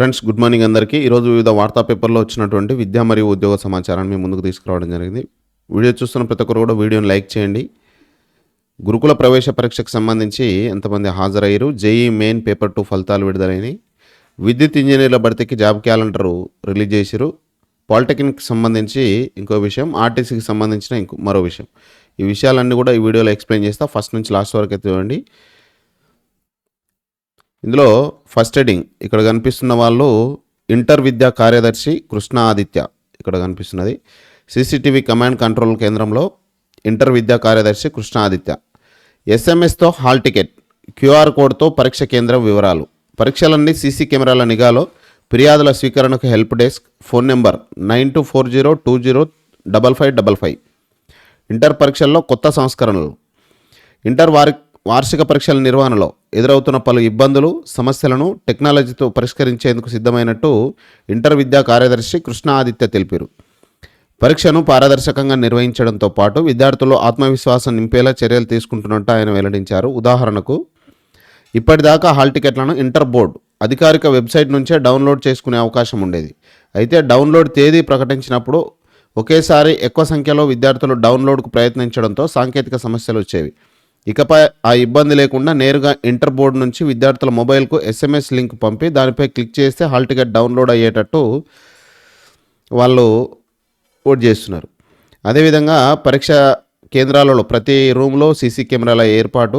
Friends good morning అందరికీ. ఈరోజు వివిధ వార్తా పేపర్లో వచ్చినటువంటి విద్యా మరియు ఉద్యోగ సమాచారాన్ని మీ ముందుకు తీసుకురావడం జరిగింది. వీడియో చూస్తున్న ప్రతి ఒక్కరు కూడా వీడియోని లైక్ చేయండి. గురుకుల ప్రవేశ పరీక్షకు సంబంధించి ఎంతమంది హాజరయ్యారు? జేఈ మెయిన్ పేపర్ టూ ఫలితాలు విడుదలైనవి విద్యుత్ ఇంజనీర్ల భర్తీకి జాబ్ క్యాలెండర్ రిలీజ్ చేసిరు. పాలిటెక్నిక్కి సంబంధించి ఇంకో విషయం ఆర్టీసీకి సంబంధించిన ఇంకో మరో విషయం. ఈ విషయాలన్నీ కూడా ఈ వీడియోలో ఎక్స్ప్లెయిన్ చేస్తా. ఫస్ట్ నుంచి లాస్ట్ వరకు అయితే చూడండి. ఇందులో ఫస్ట్ హెడింగ్ ఇక్కడ కనిపిస్తున్న వాళ్ళు ఇంటర్ విద్యా కార్యదర్శి కృష్ణ ఆదిత్య ఇక్కడ కనిపిస్తున్నది. సీసీటీవీ కమాండ్ కంట్రోల్ కేంద్రంలో ఇంటర్ విద్యా కార్యదర్శి కృష్ణ ఆదిత్య. ఎస్ఎంఎస్తో హాల్ టికెట్ క్యూఆర్ కోడ్తో పరీక్ష కేంద్రం వివరాలు. పరీక్షలన్నీ సీసీ కెమెరాల నిఘాలో. ఫిర్యాదుల స్వీకరణకు help desk phone number nine two four zero two zero double five double five inter పరీక్షల్లో కొత్త సంస్కరణలు. ఇంటర్ వారి వార్షిక పరీక్షల నిర్వహణలో ఎదురవుతున్న పలు ఇబ్బందులు సమస్యలను టెక్నాలజీతో పరిష్కరించేందుకు సిద్ధమైనట్టు ఇంటర్ విద్యా కార్యదర్శి కృష్ణ ఆదిత్య తెలిపారు. పరీక్షను పారదర్శకంగా నిర్వహించడంతో పాటు విద్యార్థులు ఆత్మవిశ్వాసం నింపేలా చర్యలు తీసుకుంటున్నట్టు ఆయన వెల్లడించారు. ఉదాహరణకు ఇప్పటిదాకా హాల్ టికెట్లను ఇంటర్ బోర్డు అధికారిక వెబ్సైట్ నుంచే డౌన్లోడ్ చేసుకునే అవకాశం ఉండేది. అయితే డౌన్లోడ్ తేదీ ప్రకటించినప్పుడు ఒకేసారి ఎక్కువ సంఖ్యలో విద్యార్థులు డౌన్లోడ్కు ప్రయత్నించడంతో సాంకేతిక సమస్యలు వచ్చేవి. ఇకపై ఆ ఇబ్బంది లేకుండా నేరుగా ఇంటర్ బోర్డు నుంచి విద్యార్థుల మొబైల్కు ఎస్ఎంఎస్ లింక్ పంపి దానిపై క్లిక్ చేస్తే హాల్ టికెట్ డౌన్లోడ్ అయ్యేటట్టు వాళ్ళు ఓట్ చేస్తున్నారు. అదేవిధంగా పరీక్ష కేంద్రాలలో ప్రతి రూమ్లో సీసీ కెమెరాల ఏర్పాటు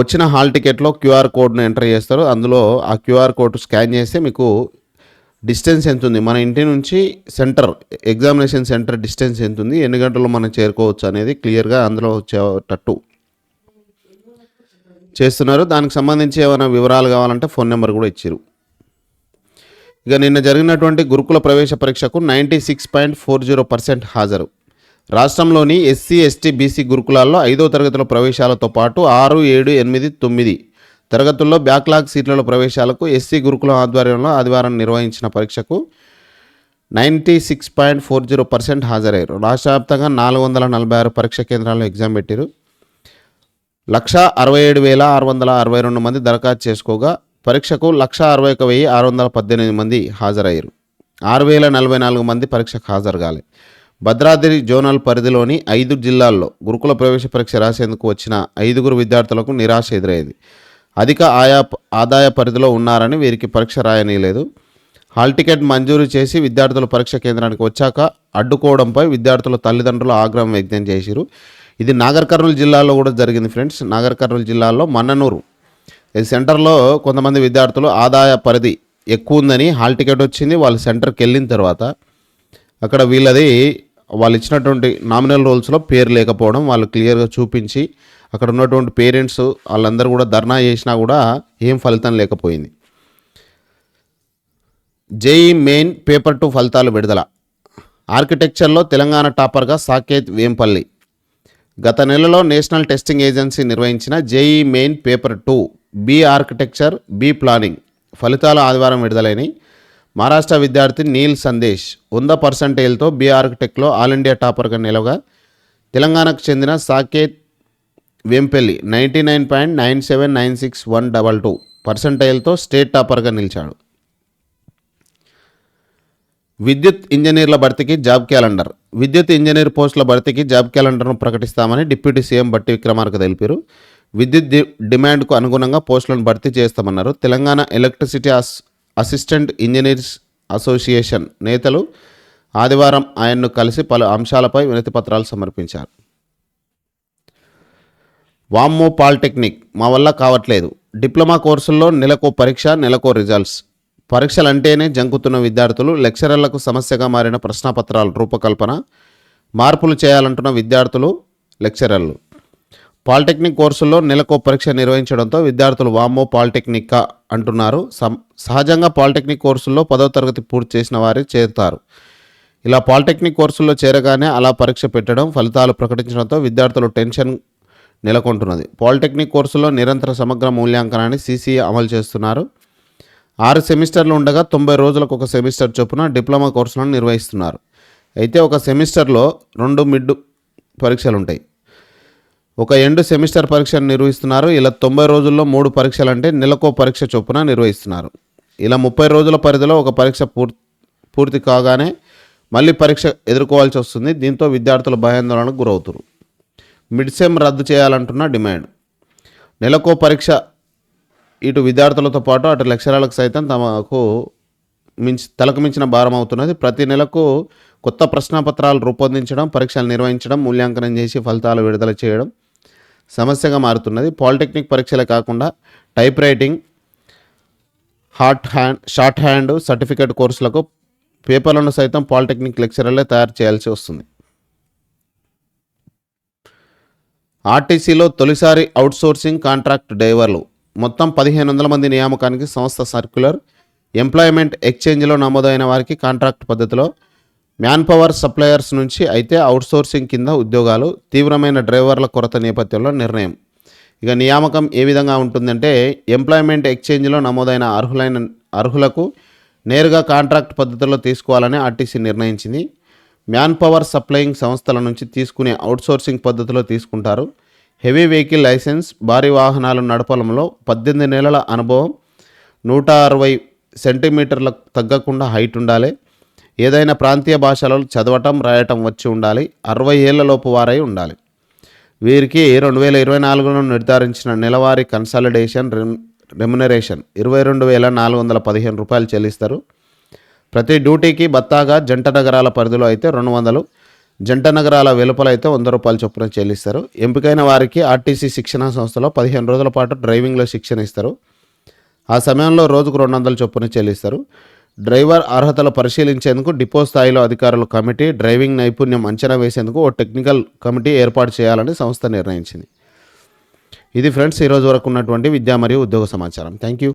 వచ్చిన హాల్ టికెట్లో క్యూఆర్ కోడ్ను ఎంటర్ చేస్తారు. అందులో ఆ క్యూఆర్ కోడ్ స్కాన్ చేస్తే మీకు డిస్టెన్స్ ఎంత ఉంది మన ఇంటి నుంచి సెంటర్ ఎగ్జామినేషన్ సెంటర్ డిస్టెన్స్ ఎంత ఉంది ఎన్ని గంటల్లో మనం చేరుకోవచ్చు అనేది క్లియర్గా అందులో వచ్చేటట్టు చేస్తున్నారు. దానికి సంబంధించి ఏమైనా వివరాలు కావాలంటే ఫోన్ నెంబర్ కూడా ఇచ్చారు. ఇక నిన్న జరిగినటువంటి గురుకుల ప్రవేశ పరీక్షకు ninety six point four zero percent హాజరు. రాష్ట్రంలోని ఎస్సీ ఎస్టీ బీసీ గురుకులాల్లో ఐదో తరగతుల ప్రవేశాలతో పాటు ఆరు ఏడు ఎనిమిది తొమ్మిది తరగతుల్లో బ్యాక్లాగ్ సీట్లలో ప్రవేశాలకు ఎస్సీ గురుకులం ఆధ్వర్యంలో ఆదివారం నిర్వహించిన పరీక్షకు ninety six point four zero percent హాజరయ్యారు. రాష్ట్ర వ్యాప్తంగా నాలుగు వందల నలభై ఆరు పరీక్ష కేంద్రాల్లో ఎగ్జామ్ పెట్టారు. లక్ష అరవై ఏడు వేల ఆరు వందల అరవై రెండు మంది దరఖాస్తు చేసుకోగా పరీక్షకు లక్ష అరవై ఒక వెయ్యి ఆరు వందల పద్దెనిమిది మంది హాజరయ్యారు. ఆరు వేల నలభై నాలుగు మంది పరీక్షకు హాజరు కాలే భద్రాద్రి జోనల్ పరిధిలోని ఐదు జిల్లాల్లో గురుకుల ప్రవేశ పరీక్ష రాసేందుకు వచ్చిన ఐదుగురు విద్యార్థులకు నిరాశ ఎదురైంది. అధిక ఆయా ఆదాయ పరిధిలో ఉన్నారని వీరికి పరీక్ష రాయనీయలేదు. హాల్ టికెట్ మంజూరు చేసి విద్యార్థులు పరీక్ష కేంద్రానికి వచ్చాక అడ్డుకోవడంపై విద్యార్థుల తల్లిదండ్రులు ఆగ్రహం వ్యక్తం చేశారు. ఇది నాగర్ కర్నూలు జిల్లాలో కూడా జరిగింది ఫ్రెండ్స్. నాగర్ కర్నూలు జిల్లాలో మన్ననూరు. ఈ సెంటర్లో కొంతమంది విద్యార్థులు ఆదాయ పరిధి ఎక్కువ ఉందని హాల్ టికెట్ వచ్చింది. వాళ్ళు సెంటర్కి వెళ్ళిన తర్వాత అక్కడ వీళ్ళది వాళ్ళు ఇచ్చినటువంటి నామినల్ రోల్స్లో పేరు లేకపోవడం వాళ్ళు క్లియర్గా చూపించి అక్కడ ఉన్నటువంటి పేరెంట్స్ వాళ్ళందరూ కూడా ధర్నా చేసినా కూడా ఏం ఫలితం లేకపోయింది. జేఈ మెయిన్ పేపర్ టూ ఫలితాలు విడుదల. ఆర్కిటెక్చర్లో తెలంగాణ టాపర్గా సాకేత్ వేంపల్లి. గత నెలలో నేషనల్ టెస్టింగ్ ఏజెన్సీ నిర్వహించిన JEE main paper two B architecture B planning. ఫలితాలు ఆదివారం విడుదలైనవి మహారాష్ట్ర విద్యార్థి నీల్ సందేశ్ వంద పర్సంటేజ్తో బి ఆర్కిటెక్ట్లో ఆల్ ఇండియా టాపర్గా నిలవగా తెలంగాణకు చెందిన Saketh Vempalli ninety nine point nine seven nine six one double two పర్సంటైల్తో state టాపర్గా నిలిచాడు. విద్యుత్ ఇంజనీర్ల భర్తీకి జాబ్ క్యాలెండర్. విద్యుత్ ఇంజనీర్ పోస్టుల భర్తీకి జాబ్ క్యాలెండర్ను ప్రకటిస్తామని డిప్యూటీ సీఎం బట్టి విక్రమార్క తెలిపారు. విద్యుత్ డి- డిమాండ్కు అనుగుణంగా పోస్టులను భర్తీ చేస్తామన్నారు. Telangana electricity as assistant engineers association నేతలు ఆదివారం ఆయన్ను కలిసి పలు అంశాలపై వినతిపత్రాలు సమర్పించారు. వామ్మో పాలిటెక్నిక్ మా వల్ల కావట్లేదు. డిప్లొమా కోర్సుల్లో నెలకో పరీక్ష నెలకో రిజల్ట్స్. పరీక్షలు అంటేనే జంకుతున్న విద్యార్థులు లెక్చరర్లకు సమస్యగా మారిన ప్రశ్నపత్రాల రూపకల్పన మార్పులు చేయాలంటున్న విద్యార్థులు లెక్చరర్లు. పాలిటెక్నిక్ కోర్సుల్లో నెలకో పరీక్ష నిర్వహించడంతో విద్యార్థులు వామ్మో పాలిటెక్నిక్కా అంటున్నారు. సహజంగా పాలిటెక్నిక్ కోర్సుల్లో పదో తరగతి పూర్తి చేసిన వారే చేరుతారు. ఇలా పాలిటెక్నిక్ కోర్సుల్లో చేరగానే అలా పరీక్ష పెట్టడం ఫలితాలు ప్రకటించడంతో విద్యార్థులు టెన్షన్ నెలకొంటున్నది. పాలిటెక్నిక్ కోర్సులో నిరంతర సమగ్ర మూల్యాంకనాన్ని సీసీఏ అమలు చేస్తున్నారు. ఆరు సెమిస్టర్లు ఉండగా తొంభై రోజులకు ఒక సెమిస్టర్ చొప్పున డిప్లొమా కోర్సులను నిర్వహిస్తున్నారు. అయితే ఒక సెమిస్టర్లో రెండు మిడ్ పరీక్షలు ఉంటాయి ఒక ఎండు సెమిస్టర్ పరీక్షను నిర్వహిస్తున్నారు. ఇలా తొంభై రోజుల్లో మూడు పరీక్షలు అంటే నెలకో పరీక్ష చొప్పున నిర్వహిస్తున్నారు. ఇలా ముప్పై రోజుల పరిధిలో ఒక పరీక్ష పూర్తి పూర్తి కాగానే మళ్ళీ పరీక్ష ఎదుర్కోవాల్సి వస్తుంది దీంతో విద్యార్థులు భయాందోళనకు గురవుతారు. మిడ్ సెమ్ రద్దు చేయాలంటున్న డిమాండ్. నెలకో పరీక్ష ఇటు విద్యార్థులతో పాటు అటు లెక్చరర్లకు సైతం తమకు మించి తలకు మించిన భారం అవుతున్నది. ప్రతి నెలకు కొత్త ప్రశ్నపత్రాలు రూపొందించడం పరీక్షలు నిర్వహించడం మూల్యాంకనం చేసి ఫలితాలు విడుదల చేయడం సమస్యగా మారుతున్నది. పాలిటెక్నిక్ పరీక్షలే కాకుండా టైప్ రైటింగ్ హార్ట్ హ్యాండ్ షార్ట్ హ్యాండ్ సర్టిఫికేట్ కోర్సులకు పేపర్లను సైతం పాలిటెక్నిక్ లెక్చరర్లే తయారు చేయాల్సి వస్తుంది. ఆర్టీసీలో తొలిసారి అవుట్సోర్సింగ్ కాంట్రాక్ట్ డ్రైవర్లు మొత్తం పదిహేను వందల మంది నియామకానికి సంస్థ సర్క్యులర్. ఎంప్లాయ్మెంట్ ఎక్స్చేంజ్లో నమోదైన వారికి కాంట్రాక్ట్ పద్ధతిలో మ్యాన్ పవర్ సప్లయర్స్ నుంచి అయితే అవుట్సోర్సింగ్ కింద ఉద్యోగాలు తీవ్రమైన డ్రైవర్ల కొరత నేపథ్యంలో నిర్ణయం. ఇక నియామకం ఏ విధంగా ఉంటుందంటే ఎంప్లాయ్మెంట్ ఎక్స్చేంజ్లో నమోదైన అర్హులైన అర్హులకు నేరుగా కాంట్రాక్ట్ పద్ధతిలో తీసుకోవాలని ఆర్టీసీ నిర్ణయించింది. మ్యాన్ పవర్ సప్లయింగ్ సంస్థల నుంచి తీసుకునే అవుట్సోర్సింగ్ పద్ధతిలో తీసుకుంటారు. హెవీ వెహికల్ లైసెన్స్ భారీ వాహనాలు నడపడంలో పద్దెనిమిది నెలల అనుభవం నూట అరవై సెంటీమీటర్లకు తగ్గకుండా హైట్ ఉండాలి. ఏదైనా ప్రాంతీయ భాషలలో చదవటం రాయటం వచ్చి ఉండాలి. అరవై ఏళ్ళలోపు వారై ఉండాలి. వీరికి రెండు వేల ఇరవై నాలుగులో నిర్ధారించిన నెలవారీ కన్సాలిడేషన్ రెమ్యునరేషన్. ఇరవై రెండు వేల నాలుగు వందల పదిహేను రూపాయలు చెల్లిస్తారు. ప్రతి డ్యూటీకి బత్తాగా జంట నగరాల పరిధిలో అయితే రెండు వందలు జంట నగరాల వెలుపల అయితే వంద రూపాయల చొప్పున చెల్లిస్తారు. ఎంపికైన వారికి ఆర్టీసీ శిక్షణా సంస్థలో పదిహేను రోజుల పాటు డ్రైవింగ్లో శిక్షణ ఇస్తారు. ఆ సమయంలో రోజుకు రెండు వందల చొప్పున చెల్లిస్తారు. డ్రైవర్ అర్హతలు పరిశీలించేందుకు డిపో స్థాయిలో అధికారుల కమిటీ డ్రైవింగ్ నైపుణ్యం అంచనా వేసేందుకు ఓ టెక్నికల్ కమిటీ ఏర్పాటు చేయాలని సంస్థ నిర్ణయించింది. ఇది ఫ్రెండ్స్ ఈరోజు వరకు ఉన్నటువంటి విద్యా మరియు ఉద్యోగ సమాచారం. Thank you